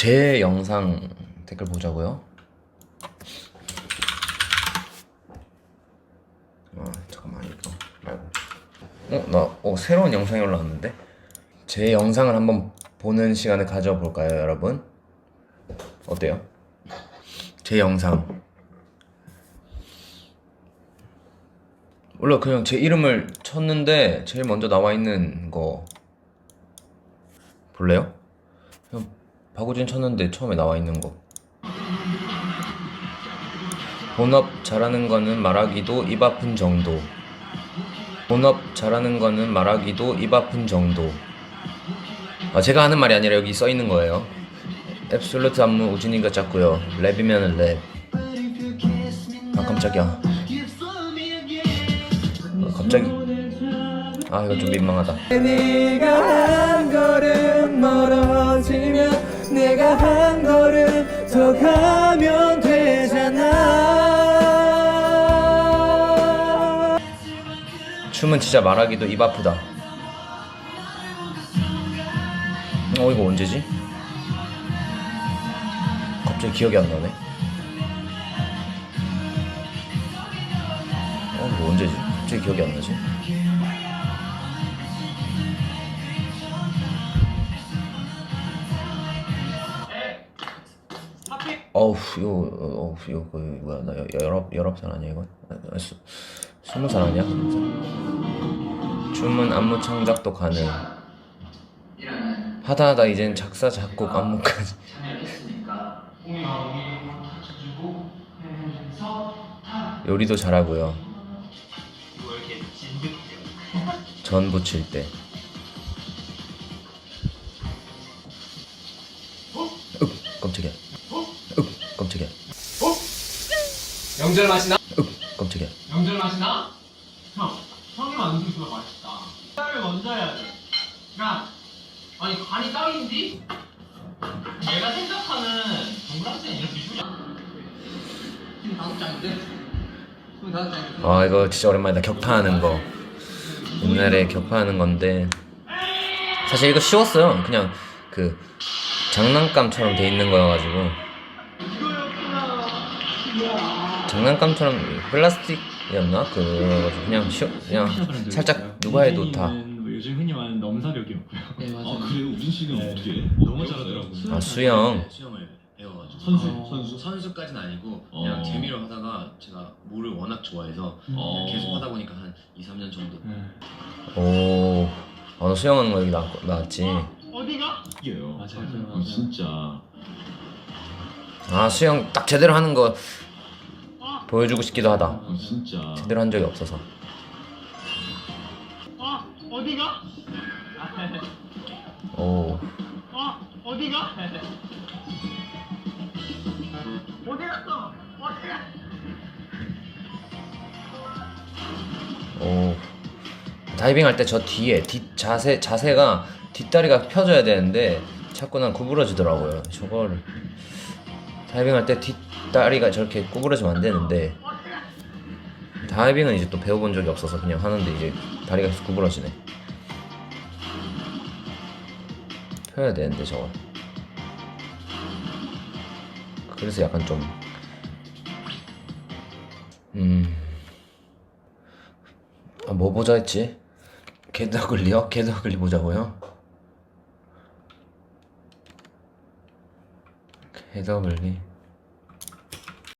제 영상 댓글 보자고요. 아 잠깐만 이거 말고. 어, 나 어, 새로운 영상이 올라왔는데 제 영상을 한번 보는 시간을 가져볼까요, 여러분? 어때요? 제 영상. 원래 그냥 제 이름을 쳤는데 제일 먼저 나와 있는 거 볼래요? 박우진 쳤는데 처음에 나와 있는 거. 본업 잘하는 거는 말하기도 입 아픈 정도. 본업 잘하는 거는 말하기도 입 아픈 정도. 아, 제가 하는 말이 아니라 여기 써 있는 거예요. 앱솔루트 안무 우진이가 짰고요. 랩이면 랩. 아 깜짝이야. 아, 갑자기. 아 이거 좀 민망하다. 내가 한 걸음 더 가면 되잖아 춤은 진짜 말하기도 입 아프다. 어 이거 언제지? 갑자기 기억이 안 나네. 어 이거 언제지? 갑자기 기억이 안 나지? 어우 이거 어우 이거 그 뭐야 나 여- 열아홉 열아홉 살 아니야 이거? 아, 아, 스, 스무 살 아니야? 스무 살. 춤은 안무 창작도 가능. 하다 하다 이젠 작사 작곡 안무까지. 요리도 잘하고요. 전 부칠 때. 명절 맛이나? 윽 깜짝이야. 명절 맛이 나? 형, 형이 만든 그거 맛있다. 쌀을 먼저 해야 돼. 야, 아니 간이 딱인지? 내가 생각하는 동그랑땡 이렇게 주지 않아. 지금 다섯 장인데? 지금 다섯 장인데? 아 이거 진짜 오랜만이다 격파하는 거 옛날에 격파하는 건데 사실 이거 쉬웠어요 그냥 그 장난감처럼 돼 있는 거여가지고 장난감처럼 플라스틱이었나 그 그냥 쉬 그냥 살짝 누가 해도 다뭐 요즘 흔히 말하는 넘사벽이었고요. 네, 맞아요. 아 그래요? 우진 씨는 네. 어떻게? 너무 잘하더라고요. 아, 수영. 수영을 배워가지고 선수? 어. 선수? 선수까지는 아니고 그냥 어. 재미로 하다가 제가 물을 워낙 좋아해서 어. 계속 하다 보니까 한 2, 3년 정도 네. 오 아, 너 수영하는 거 여기 나, 나왔지 어디가? 이게요. 맞아요. 아, 진짜. 아 수영 딱 제대로 하는 거 보여주고 싶기도 하다 아, 진짜. 제대로 한 적이 없어서 어, 어디가? 오 어, 어디가? 어디 갔어? 어디가? 오 다이빙 할 때 저 뒤에 뒷 자세 자세가 뒷다리가 펴져야 되는데 자꾸 난 구부러지더라고요. 저걸 다이빙 할 때 뒷 다리가 저렇게 구부러지면 안 되는데 다이빙은 이제 또 배워본 적이 없어서 그냥 하는데 이제 다리가 계속 구부러지네. 펴야 되는데 저걸. 그래서 약간 좀 음. 아, 뭐 보자 했지? 개더글리요? 개더글리 보자고요? 개더글리